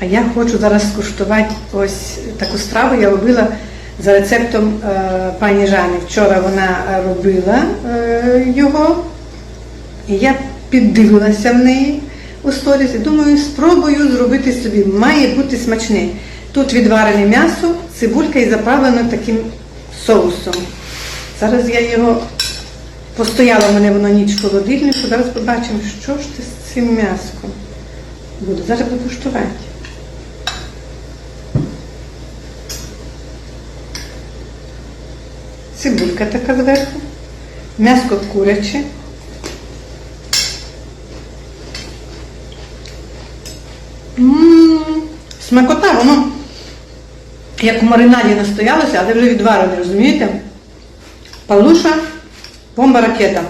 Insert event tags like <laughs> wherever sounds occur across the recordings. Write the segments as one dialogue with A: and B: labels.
A: А я хочу зараз скуштувати ось таку страву. Я робила за рецептом е, пані Жани. Вчора вона робила е, його, і я піддивилася в неї у сторіс і думаю, спробую зробити собі. Має бути смачне. Тут відварене м'ясо, цибулька і заправлено таким соусом. Зараз я його постояло в мене воно ніч в холодильнику. Зараз побачимо, що ж ти з цим м'яском буде. Зараз буду куштувати. Цибулька така зверху, м'яско куряче. М, Смакота, воно як у маринаді настоялося, але вже відварене, розумієте? Павлуша, бомба ракета.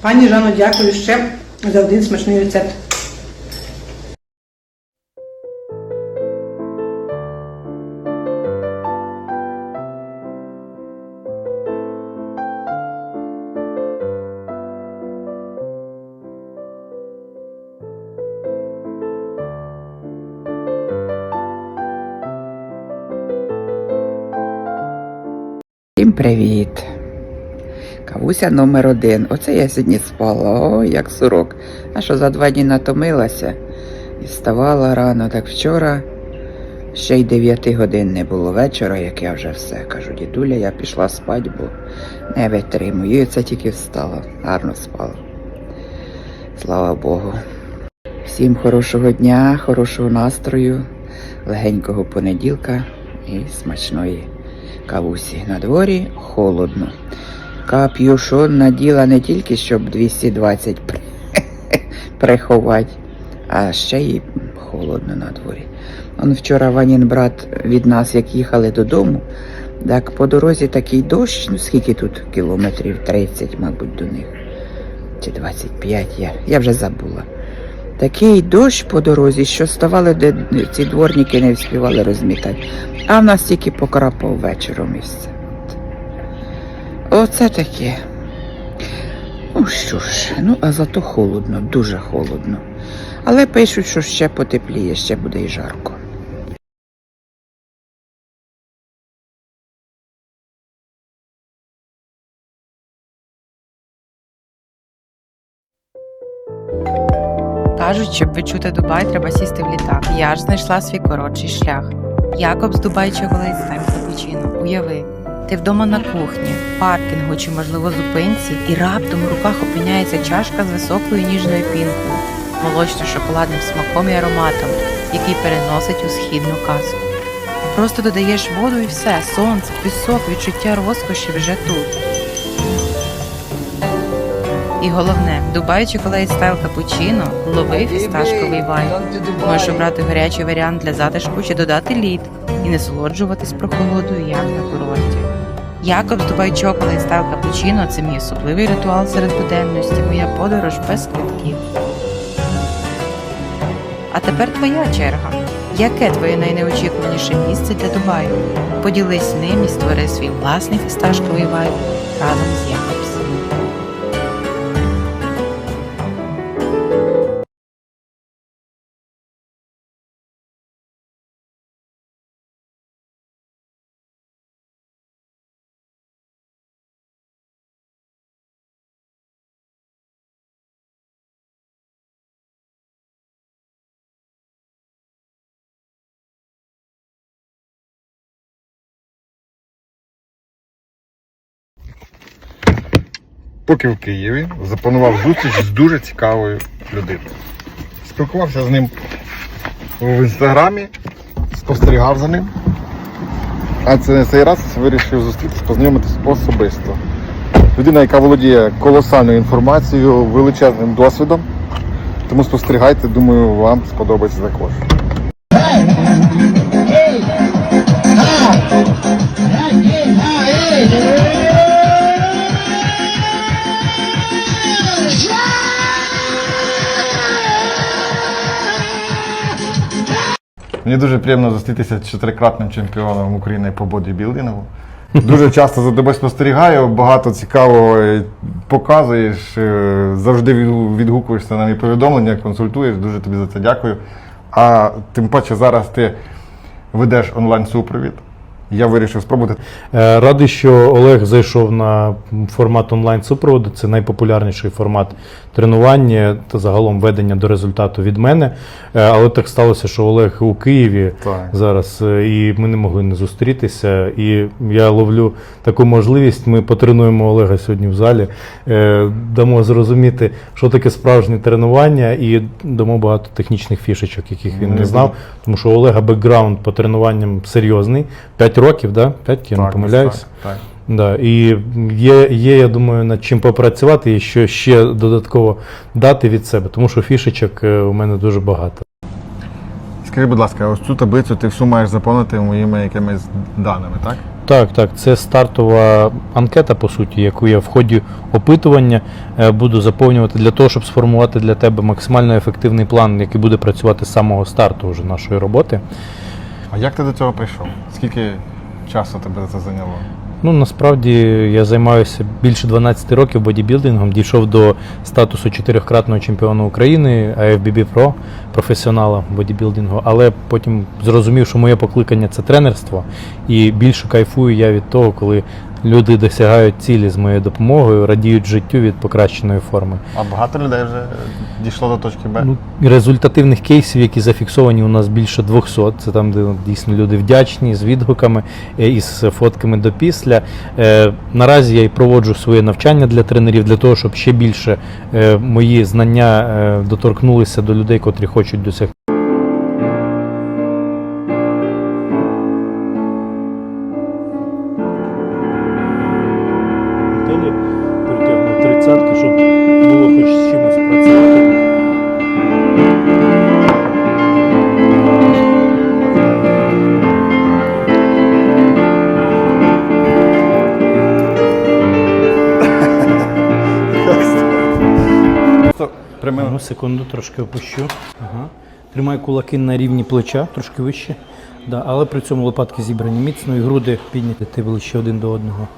A: Пані Жано, дякую ще за один смачний рецепт.
B: Привіт! Кавуся номер один. Оце я сьогодні спала, о, як сурок. А що за два дні натомилася і вставала рано. Так вчора ще й 9 годин не було вечора, як я вже все. Кажу, дідуля, я пішла спати, бо не витримую. І це тільки встала. Гарно спала. Слава Богу. Всім хорошого дня, хорошого настрою, легенького понеділка і смачної кавусі. На дворі холодно. Капюшон наділа не тільки, щоб 220 при- <laughs> приховати, а ще й холодно на дворі. Он вчора Ванін брат від нас, як їхали додому, так по дорозі такий дощ, ну скільки тут кілометрів 30, мабуть, до них. Чи 25, я, я вже забула. Такий дощ по дорозі, що ставали, де ці дворники не встигали розмітати. А в нас тільки покрапав вечором і все. Оце таке. Ну що ж, ну а зато холодно, дуже холодно. Але пишуть, що ще потепліє, ще буде і жарко.
C: Кажуть, щоб відчути Дубай, треба сісти в літак. Я ж знайшла свій коротший шлях. Якобс Дубай Chocolate Time Cappuccino. Уяви, ти вдома на кухні, паркінгу чи, можливо, зупинці, і раптом у руках опиняється чашка з високою ніжною пінкою, молочно-шоколадним смаком і ароматом, який переносить у східну казку. Просто додаєш воду і все, сонце, пісок, відчуття розкоші вже тут. І головне, Дубай Chocolate Style Cappuccino – лови фісташковий вайб. Можеш обрати гарячий варіант для затишку чи додати лід і насолоджуватись прохолодою, як на курорті. Якобс Дубай Chocolate Style Cappuccino – це мій особливий ритуал серед буденності, моя подорож без квитків. А тепер твоя черга. Яке твоє найнеочікуваніше місце для Дубаю? Поділись ним і створи свій власний фісташковий вайб разом з Якобс.
D: Поки в Києві запланував зустріч з дуже цікавою людиною. Спілкувався з ним в інстаграмі, спостерігав за ним. А це цей раз вирішив зустрітися, познайомитися особисто. Людина, яка володіє колосальною інформацією, величезним досвідом. Тому спостерігайте, думаю, вам сподобається також. Мені дуже приємно зустрітися з чотирикратним чемпіоном України по бодібілдингу. Дуже часто за тебе спостерігаю, багато цікавого е, показуєш, е, завжди відгукуєшся на мої повідомлення, консультуєш. Дуже тобі за це дякую. А тим паче зараз ти ведеш онлайн-супровід. Я вирішив спробувати.
E: Е, Радий, що Олег зайшов на формат онлайн супроводу. Це найпопулярніший формат тренування та загалом ведення до результату від мене. Е, Але так сталося, що Олег у Києві
D: Так.
E: зараз, е, і ми не могли не зустрітися. І я ловлю таку можливість. Ми потренуємо Олега сьогодні в залі, дамо зрозуміти, що таке справжнє тренування, і дамо багато технічних фішечок, яких він
D: Не
E: не знав. Тому що у Олега бекграунд по тренуванням серйозний. 5 років, да? 5, я не
D: Так,
E: помиляюсь.
D: так, так.
E: Да, і є, є, я думаю, над чим попрацювати і що ще додатково дати від себе, тому що фішечок е, у мене дуже багато.
D: Скажи, будь ласка, ось цю таблицю ти всю маєш заповнити моїми якимись даними, так?
E: Так, так, це стартова анкета, по суті, яку я в ході опитування е, буду заповнювати для того, щоб сформувати для тебе максимально ефективний план, який буде працювати з самого старту вже нашої роботи.
D: А як ти до цього прийшов? Скільки часу тебе це зайняло?
E: Ну, насправді я займаюся більше 12 років бодібілдингом, дійшов до статусу чотирьохкратного чемпіона України IFBB Pro, професіонала бодібілдингу, але потім зрозумів, що моє покликання це тренерство, і більше кайфую я від того, коли люди досягають цілі з моєю допомогою, радіють життю від покращеної форми.
D: А багато людей вже дійшло до точки Б.
E: Ну, результативних кейсів, які зафіксовані у нас більше 200. Це там, де дійсно люди вдячні з відгуками е, і з фотками до після. Е, наразі я і проводжу своє навчання для тренерів для того, щоб ще більше е, мої знання е, доторкнулися до людей, котрі хочуть досягти. Притягнув тридцятки, щоб було хоч з чимось працювати. Ну, секунду, трошки опущу. Ага. Тримай кулаки на рівні плеча, трошки вище. Да, але при цьому лопатки зібрані міцно і груди підняті ти ближче один до одного.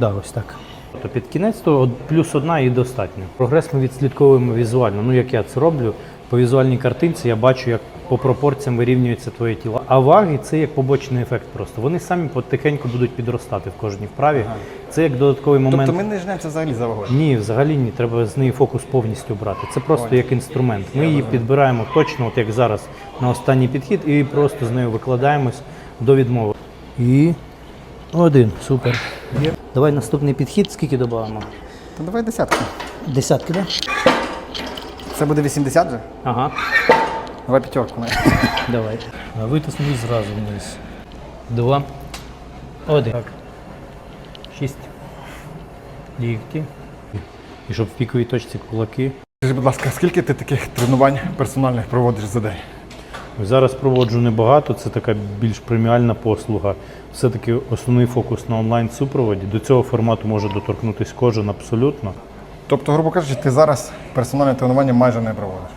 E: Да, ось так. Тобто під кінець то плюс одна і достатньо. Прогрес ми відслідковуємо візуально. Ну як я це роблю. По візуальній картинці я бачу, як по пропорціям вирівнюється твоє тіло. А ваги це як побочний ефект просто. Вони самі потихеньку будуть підростати в кожній вправі. Це як додатковий момент.
D: Тобто ми не жнемося взагалі за вагою.
E: Ні, взагалі ні. Треба з неї фокус повністю брати. Це просто як інструмент. Ми її підбираємо точно, от як зараз на останній підхід, і просто з нею викладаємось до відмови. І один. Супер. Давай наступний підхід. Скільки додаємо?
F: Та давай десятку.
E: Десятки, так?
F: Це буде 80 же?
E: Ага.
F: Давай п'ятерку.
E: Давай. Витиснули зразу вниз. Два. Один. Так. Шість. Лікті. І щоб в піковій точці кулаки.
D: Скажи, будь ласка, скільки ти таких тренувань персональних проводиш за день?
E: Зараз проводжу небагато, це така більш преміальна послуга. Все-таки основний фокус на онлайн-супроводі. До цього формату може доторкнутися кожен абсолютно.
D: Тобто, грубо кажучи, ти зараз персональне тренування майже не проводиш.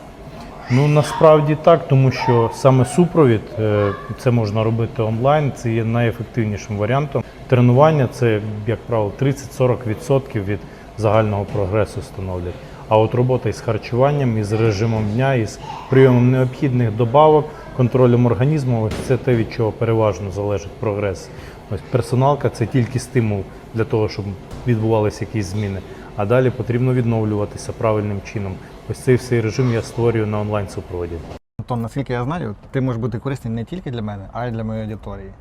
E: Ну насправді так, тому що саме супровід е, це можна робити онлайн, це є найефективнішим варіантом. Тренування це, як правило, 30-40% від загального прогресу становлять. А от робота із харчуванням, із режимом дня, із прийомом необхідних добавок, контролем організму, ось це те, від чого переважно залежить прогрес. Ось персоналка це тільки стимул для того, щоб відбувалися якісь зміни. А далі потрібно відновлюватися правильним чином. Ось цей всей режим я створюю на онлайн супроводі.
D: Антон, наскільки я знаю, ти можеш бути корисний не тільки для мене, а й для моєї аудиторії.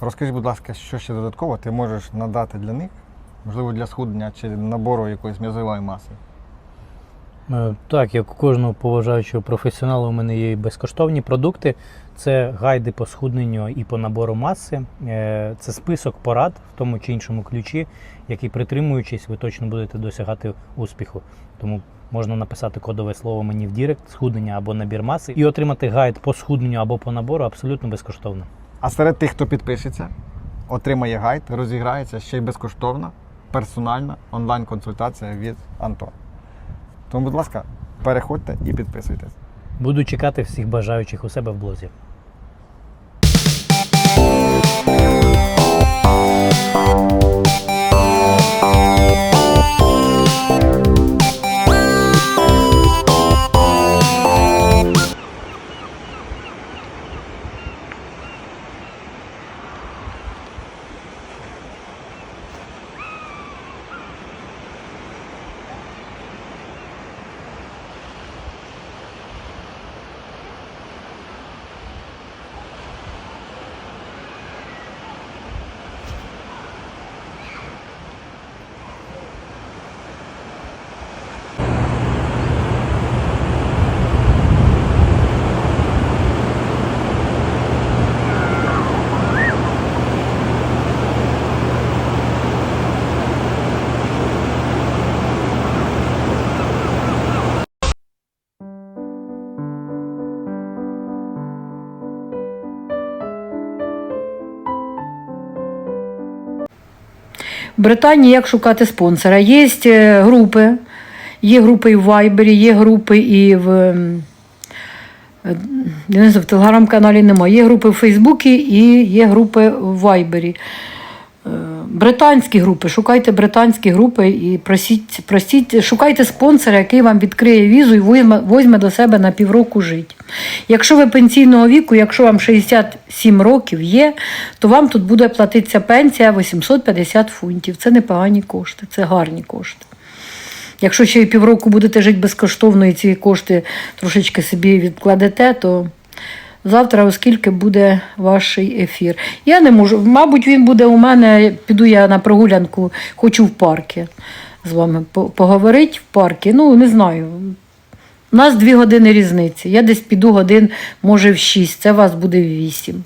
D: Розкажи, будь ласка, що ще додатково ти можеш надати для них, можливо, для схуднення чи набору якоїсь м'язової маси.
E: Е, Так, як у кожного поважаючого професіоналу, у мене є безкоштовні продукти. Це гайди по схудненню і по набору маси. Е, Це список порад в тому чи іншому ключі, який притримуючись, ви точно будете досягати успіху. Тому можна написати кодове слово мені в Дірект, схуднення або набір маси, і отримати гайд по схудненню або по набору абсолютно безкоштовно.
D: А серед тих, хто підпишеться, отримає гайд, розіграється ще й безкоштовна персональна онлайн-консультація від Антона. Тому, будь ласка, переходьте і підписуйтесь.
E: Буду чекати всіх бажаючих у себе в блозі.
G: В Британії як шукати спонсора? Є е, групи, є групи і в Вайбері, є групи і в. ем, е, Я не знаю, в телеграм-каналі немає. Є групи в Фейсбуці і є групи в Вайбері. Британські групи, шукайте британські групи і просіть, просіть, шукайте спонсора, який вам відкриє візу і візьме до себе на півроку жити. Якщо ви пенсійного віку, якщо вам 67 років є, то вам тут буде платитися пенсія 850 фунтів. Це непогані кошти, це гарні кошти. Якщо ще півроку будете жити безкоштовно і ці кошти трошечки собі відкладете, то завтра, оскільки буде ваш ефір. Я не можу, мабуть, він буде у мене, піду я на прогулянку, хочу в парки з вами поговорити в паркі. Ну, не знаю. У нас дві години різниці. Я десь піду годин, може, в шість, це вас буде в вісім.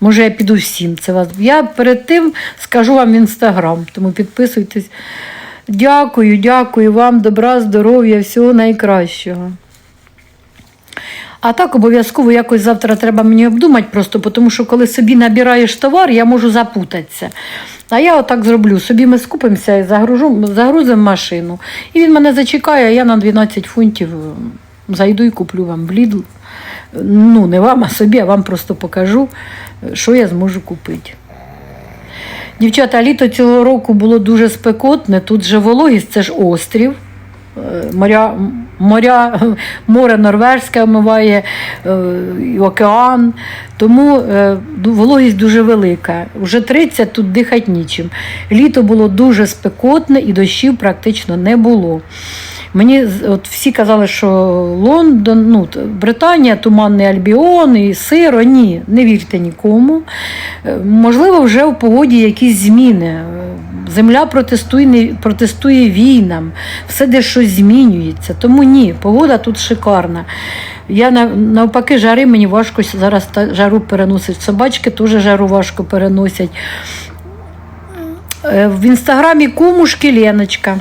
G: Може, я піду в сім. Це вас. Я перед тим скажу вам в інстаграм, тому підписуйтесь. Дякую, дякую вам, добра, здоров'я, всього найкращого. А так обов'язково якось завтра треба мені обдумати просто, тому що коли собі набираєш товар, я можу запутатися. А я отак зроблю. Собі ми скупимося і загрузимо машину. І він мене зачекає, а я на 12 фунтів зайду і куплю вам в Lidl. Ну, не вам, а собі, а вам просто покажу, що я зможу купити. Дівчата, літо цього року було дуже спекотне. Тут же вологість, це ж острів. Моря, моря, море Норвежське омиває е, океан, тому е, вологість дуже велика. Уже 30 тут дихати нічим. Літо було дуже спекотне і дощів практично не було. Мені от всі казали, що Лондон, ну, Британія, Туманний Альбіон і сиро. Ні, не вірте нікому. Е, Можливо, вже в погоді якісь зміни. Земля протестує, протестує війнам, все дещо змінюється. Тому ні, погода тут шикарна. Я навпаки, жари мені важко зараз жару переносить. Собачки теж жару важко переносять. Е, В інстаграмі кумушки Леночка.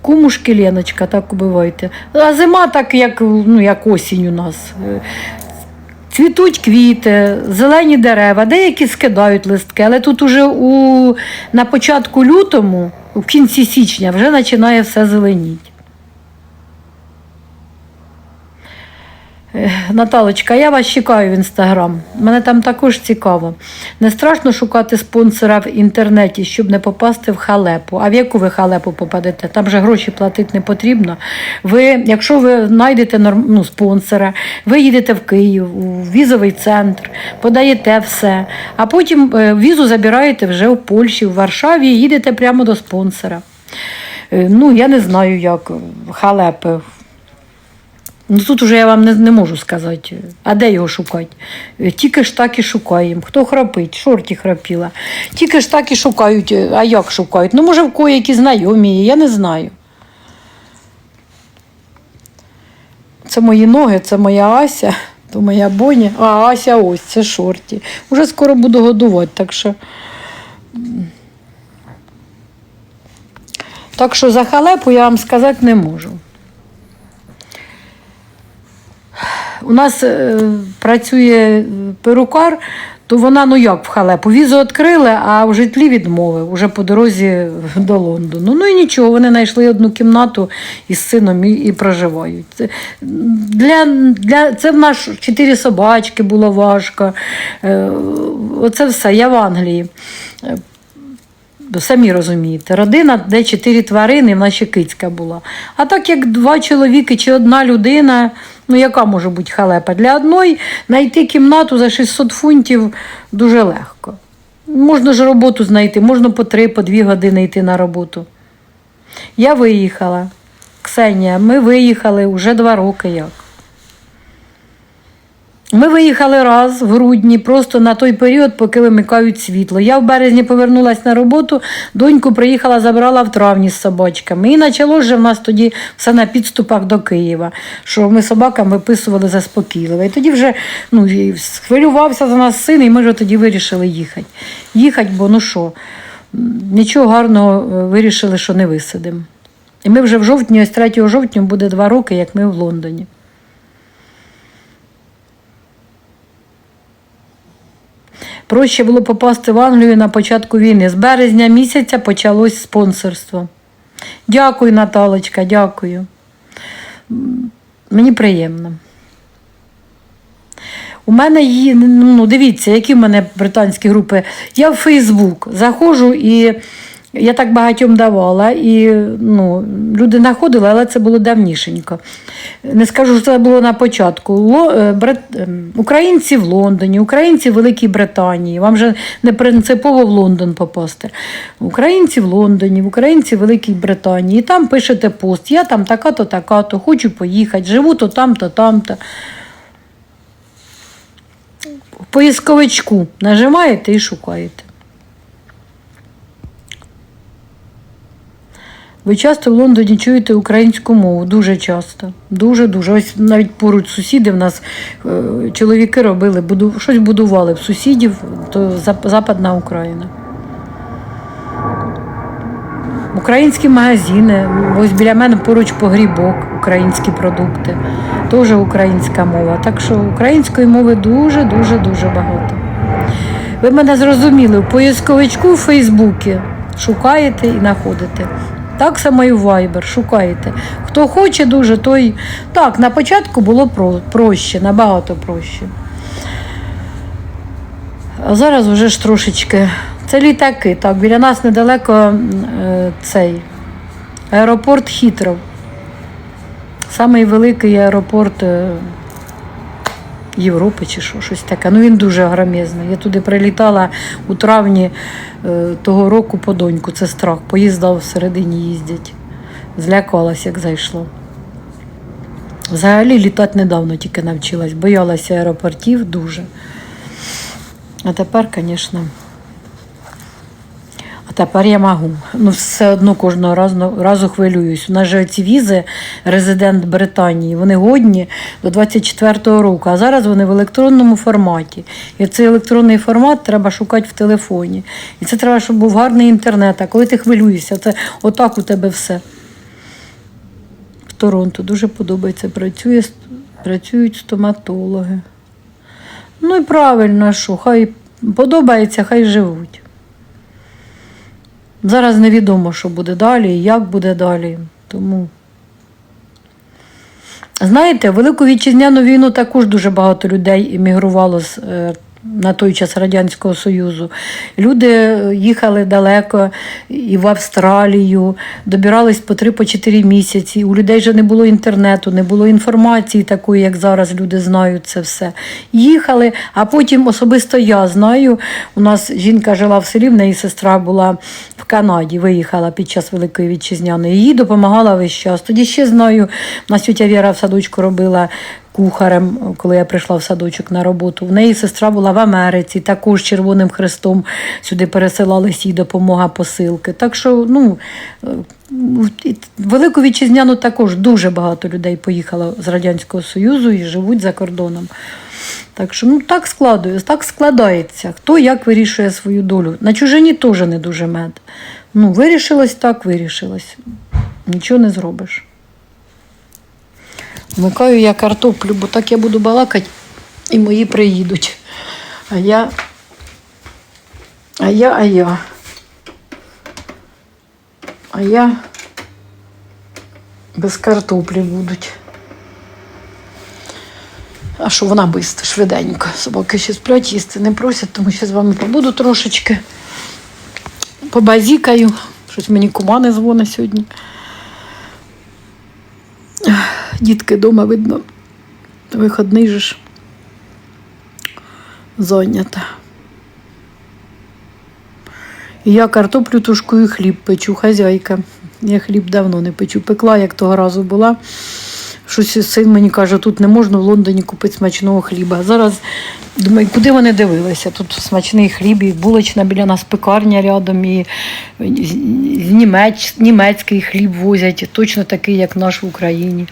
G: Кумушки Леночка, так убивайте. А зима так, як, ну, як осінь у нас. Цвітуть квіти, зелені дерева, деякі скидають листки, але тут уже у, на початку лютому, в кінці січня, вже починає все зеленіти. Наталочка, я вас чекаю в інстаграм. Мене там також цікаво. Не страшно шукати спонсора в інтернеті, щоб не попасти в халепу. А в яку ви халепу попадете? Там же гроші платити не потрібно. Ви, якщо ви знайдете ну, спонсора, ви їдете в Київ, у візовий центр, подаєте все, а потім е, візу забираєте вже в Польщі, в Варшаві і їдете прямо до спонсора. Е, Ну, я не знаю, як е, халепи. Ну тут уже я вам не, не можу сказати, а де його шукати? Е, Тільки ж так і шукаємо. Хто храпить? Шорті храпіла. Тільки ж так і шукають. Е, А як шукають? Ну, може, в кої які знайомі, я не знаю. Це мої ноги, це моя Ася, то моя Боня. А Ася ось, це шорті. Уже скоро буду годувати, так що. Так що за халепу я вам сказати не можу. У нас е, працює е, перукар, то вона ну як в халепу. Візу відкрили, а в житлі відмовив уже по дорозі до Лондону. Ну і нічого, вони знайшли одну кімнату із сином і, і проживають. Це, для, для, це в нас чотири собачки було важко. Е, оце все. Я в Англії. Самі розумієте, родина, де чотири тварини, в нас ще кицька була. А так як два чоловіки чи одна людина, ну яка може бути халепа? Для одної знайти кімнату за 600 фунтів дуже легко. Можна ж роботу знайти, можна по три, по дві години йти на роботу. Я виїхала. Ксенія, ми виїхали вже два роки як. Ми виїхали раз в грудні, просто на той період, поки вимикають світло. Я в березні повернулася на роботу, доньку приїхала, забрала в травні з собачками. І почало вже в нас тоді все на підступах до Києва, що ми собакам виписували заспокійливо. І тоді вже ну, і схвилювався за нас син, і ми вже тоді вирішили їхати. Їхати, бо ну що, нічого гарного е, вирішили, що не висадимо. І ми вже в жовтні, ось 3 жовтня буде два роки, як ми в Лондоні. Проще було попасти в Англію на початку війни. З березня місяця почалось спонсорство. Дякую, Наталочка, дякую. Мені приємно. У мене є, ну дивіться, які в мене британські групи. Я в Фейсбук заходжу і я так багатьом давала, і ну, люди знаходили, але це було давнішенько. Не скажу, що це було на початку. Ло, е, ем, українці в Лондоні, українці в Великій Британії. Вам же не принципово в Лондон попасти. Українці в Лондоні, українці в Великій Британії. І там пишете пост. Я там така-то, така-то, хочу поїхати, живу то там-то, там-то. В поисковичку нажимаєте і шукаєте. Ви часто в Лондоні чуєте українську мову, дуже часто. Дуже-дуже. Ось навіть поруч сусіди в нас е, чоловіки робили, буду, щось будували в сусідів, то Западна Україна. Українські магазини, ось біля мене поруч погрібок, українські продукти, теж українська мова. Так що української мови дуже, дуже, дуже багато. Ви мене зрозуміли, в поисковичку в Фейсбуці шукаєте і знаходите. Так само і в Viber шукаєте. Хто хоче дуже, той. Так, на початку було про- проще, набагато проще. А зараз вже ж трошечки. Це літаки. Так, біля нас недалеко е, цей аеропорт Хітров. Самий великий аеропорт е, Європи чи що, щось таке. Ну він дуже громезний. Я туди прилітала у травні е, того року по доньку. Це страх. Поїзда всередині їздять. Злякалась, як зайшло. Взагалі літати недавно тільки навчилась. Боялася аеропортів дуже. А тепер, звісно. Тепер я можу. Ну, все одно кожного разу, разу хвилююсь. У нас же ці візи, резидент Британії, вони годні до 24-го року, а зараз вони в електронному форматі. І цей електронний формат треба шукати в телефоні. І це треба, щоб був гарний інтернет. А коли ти хвилюєшся, це отак у тебе все. В Торонто дуже подобається. Працює, працюють стоматологи. Ну і правильно, що хай подобається, хай живуть. Зараз невідомо, що буде далі як буде далі. Тому. Знаєте, Велику вітчизняну війну також дуже багато людей емігрувало з е, на той час Радянського Союзу. Люди е, їхали далеко і в Австралію, добирались по 3-4 місяці. У людей вже не було інтернету, не було інформації такої, як зараз люди знають це все. Їхали, а потім особисто я знаю. У нас жінка жила в селі, в неї сестра була в Канаді, виїхала під час Великої Вітчизняної. Їй допомагала весь час. Тоді ще знаю, у нас тетя Віра в садочку робила кухарем, коли я прийшла в садочок на роботу. В неї сестра була в Америці, також Червоним Хрестом сюди пересилались їй допомога посилки. Так що, ну, е, Велику Вітчизняну також дуже багато людей поїхало з Радянського Союзу і живуть за кордоном. Так що ну так складується, так складається. Хто як вирішує свою долю. На чужині теж не дуже мед. Ну, вирішилось так, вирішилось. Нічого не зробиш. Вмикаю я картоплю, бо так я буду балакати, і мої приїдуть. А я. А я, а я. А я без картоплі будуть. А що вона бисто, швиденько. Собаки ще сплять, їсти не просять, тому що з вами побуду трошечки. Побазікаю. Щось мені кума не дзвонить сьогодні. Дітки вдома, видно, виходний же ж зайнята. Я картоплю тушкую, хліб печу, хазяйка. Я хліб давно не печу. Пекла, як того разу була. Щось син мені каже, тут не можна в Лондоні купити смачного хліба. Зараз думаю, куди вони дивилися? Тут смачний хліб, і булочна біля нас пекарня рядом, і німець, німецький хліб возять, точно такий, як наш в Україні.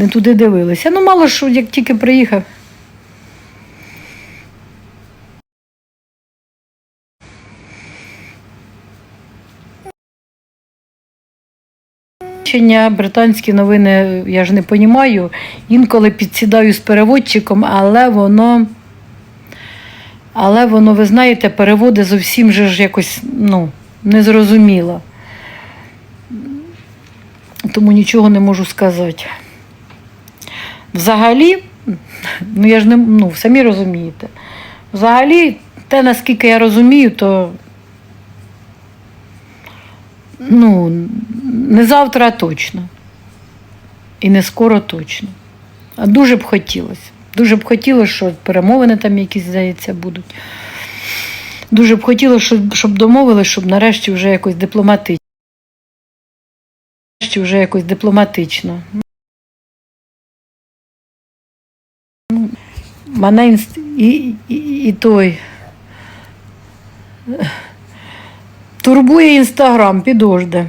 G: Не туди дивилися. Ну, мало що, як тільки приїхав. Британські новини я ж не розумію. Інколи підсідаю з переводчиком, але воно Але воно, ви знаєте, переводи зовсім же ж якось ну, незрозуміло. Тому нічого не можу сказати. Взагалі, ну я ж не ну, самі розумієте. Взагалі, те, наскільки я розумію, то ну, не завтра а точно. І не скоро точно. А дуже б хотілося. Дуже б хотілося, що перемовини там якісь, здається, будуть. Дуже б хотілося, щоб, щоб домовились, щоб нарешті вже якось дипломатично. Нарешті вже якось дипломатично. Мене інст... і, і, і той. Турбує інстаграм, підожде.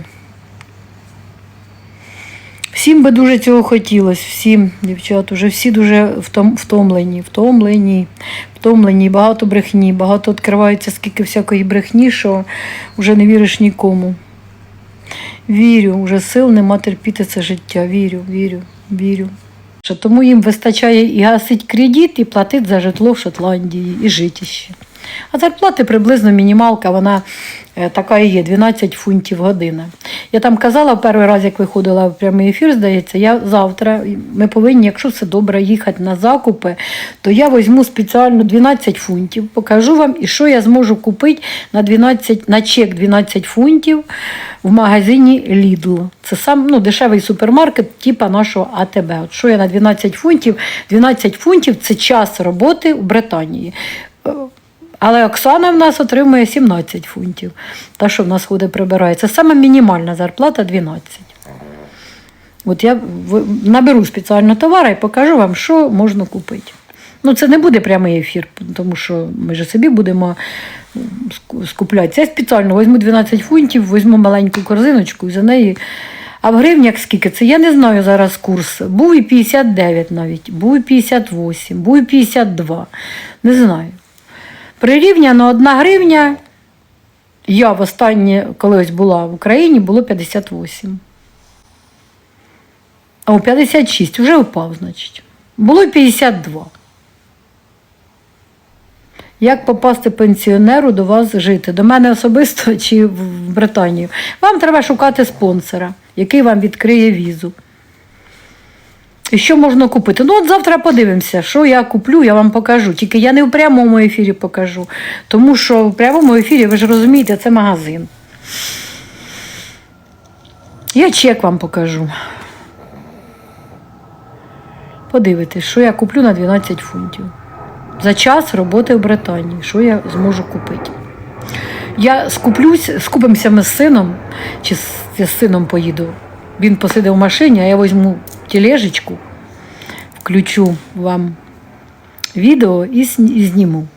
G: Всім би дуже цього хотілося, всім, дівчат, уже всі дуже втом, втомлені, втомлені, втомлені, багато брехні, багато відкривається скільки всякої брехні, що вже не віриш нікому. Вірю, вже сил нема терпіти це життя. Вірю, вірю, вірю. Що Тому їм вистачає і гасить кредит, і платить за житло в Шотландії, і житіще. А зарплати приблизно мінімалка, вона е, така і є 12 фунтів година. Я там казала перший раз, як виходила в прямий ефір, здається, я завтра, ми повинні, якщо все добре, їхати на закупи, то я візьму спеціально 12 фунтів, покажу вам, і що я зможу купити на 12, на чек 12 фунтів в магазині Lidl. Це сам ну, дешевий супермаркет, типа нашого АТБ. От що я на 12 фунтів? 12 фунтів це час роботи в Британії. Але Оксана в нас отримує 17 фунтів. Та, що в нас ходить прибирає. Це саме мінімальна зарплата 12. От я наберу спеціально товар і покажу вам, що можна купити. Ну, це не буде прямий ефір, тому що ми ж собі будемо скупляти. Я спеціально візьму 12 фунтів, візьму маленьку корзиночку і за неї. А в гривнях скільки це? Я не знаю зараз курс. Був і 59 навіть, був і 58, був і 52. Не знаю. Прирівняно одна гривня. Я востаннє колись була в Україні, було 58. А у 56 вже впав, значить. Було 52. Як попасти пенсіонеру до вас жити? До мене особисто чи в Британію? Вам треба шукати спонсора, який вам відкриє візу. Що можна купити? Ну, от завтра подивимося, що я куплю, я вам покажу. Тільки я не в прямому ефірі покажу. Тому що в прямому ефірі, ви ж розумієте, це магазин. Я чек вам покажу. Подивитись, що я куплю на 12 фунтів. За час роботи в Британії, що я зможу купити. Я скуплюсь, скупимося ми з сином, чи з, з сином поїду. Він посидить в машині, а я візьму тележечку, включу вам відео і зніму.